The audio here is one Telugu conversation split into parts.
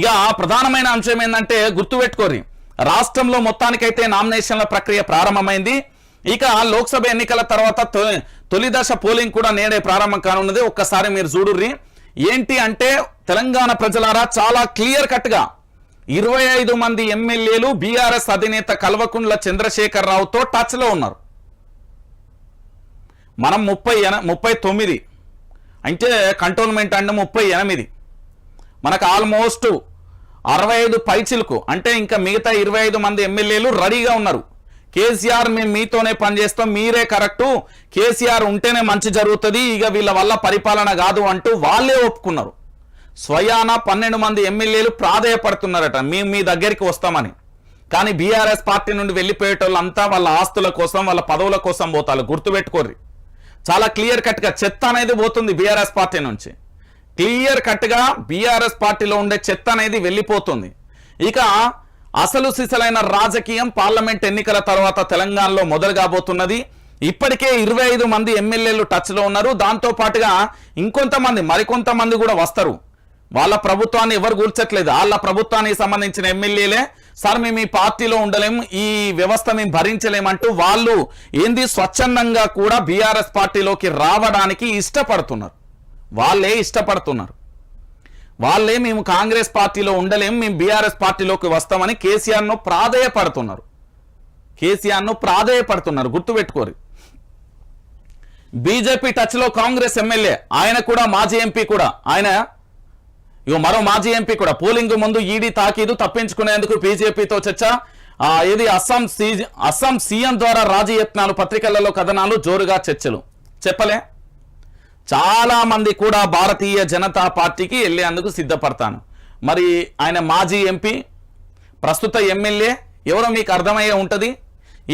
ఇక ప్రధానమైన అంశం ఏంటంటే గుర్తుపెట్టుకోరి. రాష్ట్రంలో మొత్తానికైతే నామినేషన్ల ప్రక్రియ ప్రారంభమైంది. ఇక లోక్సభ ఎన్నికల తర్వాత తొ- తొలి దశ పోలింగ్ కూడా నేడే ప్రారంభం కానున్నది. ఒక్కసారి మీరు చూడుర్రి. ఏంటి అంటే తెలంగాణ ప్రజలారా చాలా క్లియర్ కట్గా ఇరవై ఐదు మంది ఎమ్మెల్యేలు బీఆర్ఎస్ అధినేత కల్వకుండ్ల చంద్రశేఖర్ రావుతో టచ్లో ఉన్నారు. మనం ముప్పై ఎన ముప్పై తొమ్మిది. అంటే కంటోన్మెంట్ అంటే ముప్పై ఎనిమిది. మనకు ఆల్మోస్ట్ అరవై ఐదు పైచిలకు అంటే ఇంకా మిగతా ఇరవై ఐదు మంది ఎమ్మెల్యేలు రెడీగా ఉన్నారు. కేసీఆర్ మేము మీతోనే పనిచేస్తాం మీరే కరెక్టు. కేసీఆర్ ఉంటేనే మంచి జరుగుతుంది ఇక వీళ్ళ వల్ల పరిపాలన కాదు అంటూ వాళ్ళే ఒప్పుకున్నారు. స్వయాన పన్నెండు మంది ఎమ్మెల్యేలు ప్రాధేయపడుతున్నారట మేము మీ దగ్గరికి వస్తామని. కానీ బీఆర్ఎస్ పార్టీ నుండి వెళ్ళిపోయేటోళ్ళంతా వాళ్ళ ఆస్తుల కోసం వాళ్ళ పదవుల కోసం పోతారు గుర్తుపెట్టుకోర్రి. చాలా క్లియర్ కట్గా చెత్త అనేది పోతుంది బీఆర్ఎస్ పార్టీ నుంచి. క్లియర్ కట్గా బీఆర్ఎస్ పార్టీలో ఉండే చెత్త అనేది వెళ్ళిపోతుంది. ఇక అసలు సిసలైన రాజకీయం పార్లమెంట్ ఎన్నికల తర్వాత తెలంగాణలో మొదలు కాబోతున్నది. ఇప్పటికే ఇరవై ఐదు మంది ఎమ్మెల్యేలు టచ్లో ఉన్నారు. దాంతో పాటుగా ఇంకొంతమంది మరికొంతమంది కూడా వస్తారు. వాళ్ళ ప్రభుత్వాన్ని ఎవరు కూల్చట్లేదు. వాళ్ళ ప్రభుత్వానికి సంబంధించిన ఎమ్మెల్యేలే సార్ మేము ఈ పార్టీలో ఉండలేము ఈ వ్యవస్థ మేము భరించలేమంటూ వాళ్ళు ఏంది స్వచ్ఛందంగా కూడా బీఆర్ఎస్ పార్టీలోకి రావడానికి ఇష్టపడుతున్నారు. వాళ్ళే ఇష్టపడుతున్నారు. వాళ్ళే మేము కాంగ్రెస్ పార్టీలో ఉండలేం మేము బీఆర్ఎస్ పార్టీలోకి వస్తామని కేసీఆర్ను ప్రాధేయపడుతున్నారు. కేసీఆర్ను ప్రాధేయపడుతున్నారు గుర్తుపెట్టుకోరు. బీజేపీ టచ్లో కాంగ్రెస్ ఎమ్మెల్యే ఆయన కూడా మాజీ ఎంపీ కూడా ఆయన ఇగో మరో మాజీ ఎంపీ కూడా పోలింగ్ ముందు ఈడీ తాకీదు తప్పించుకునేందుకు బీజేపీతో చర్చ. ఇది అస్సాం సీ అస్సాం సీఎం ద్వారా రాజయత్నాలు పత్రికలలో కథనాలు జోరుగా చర్చలు. చెప్పలే? చాలా మంది కూడా భారతీయ జనతా పార్టీకి వెళ్ళేందుకు సిద్ధపడతాను. మరి ఆయన మాజీ ఎంపీ ప్రస్తుత ఎమ్మెల్యే ఎవరో మీకు అర్థమయ్యే ఉంటుంది?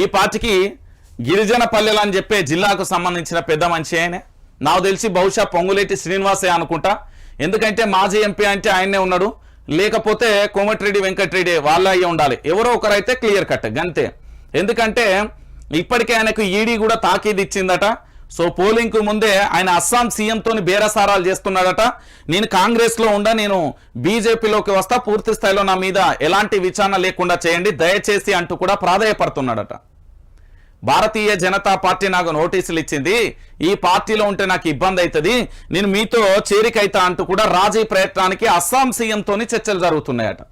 ఈ పార్టీకి గిరిజన పల్లెలు అని చెప్పే జిల్లాకు సంబంధించిన పెద్ద మనిషి ఆయనే. నాకు తెలిసి బహుశా పొంగులేటి శ్రీనివాసే అనుకుంటా. ఎందుకంటే మాజీ ఎంపీ అంటే ఆయనే ఉన్నాడు. లేకపోతే కోమటిరెడ్డి వెంకటరెడ్డి వాళ్ళ అయ్యి ఉండాలి. ఎవరో ఒకరైతే క్లియర్ కట్ గంతే. ఎందుకంటే ఇప్పటికే ఆయనకు ఈడీ కూడా తాకీది ఇచ్చిందట. సో పోలింగ్కు ముందే ఆయన అస్సాం సీఎంతో బేరసారాలు చేస్తున్నాడట. నేను కాంగ్రెస్లో ఉండా నేను బీజేపీలోకి వస్తా పూర్తి స్థాయిలో నా మీద ఎలాంటి విచారణ లేకుండా చేయండి దయచేసి అంటూ కూడా ప్రాధాయపడుతున్నాడట. భారతీయ జనతా పార్టీ నాకు నోటీసులు ఇచ్చింది ఈ పార్టీలో ఉంటే నాకు ఇబ్బంది అవుతుంది నేను మీతో చేరికైతా అంటూ కూడా రాజీ ప్రయత్నానికి అస్సాం సీఎంతో చర్చలు జరుగుతున్నాయట.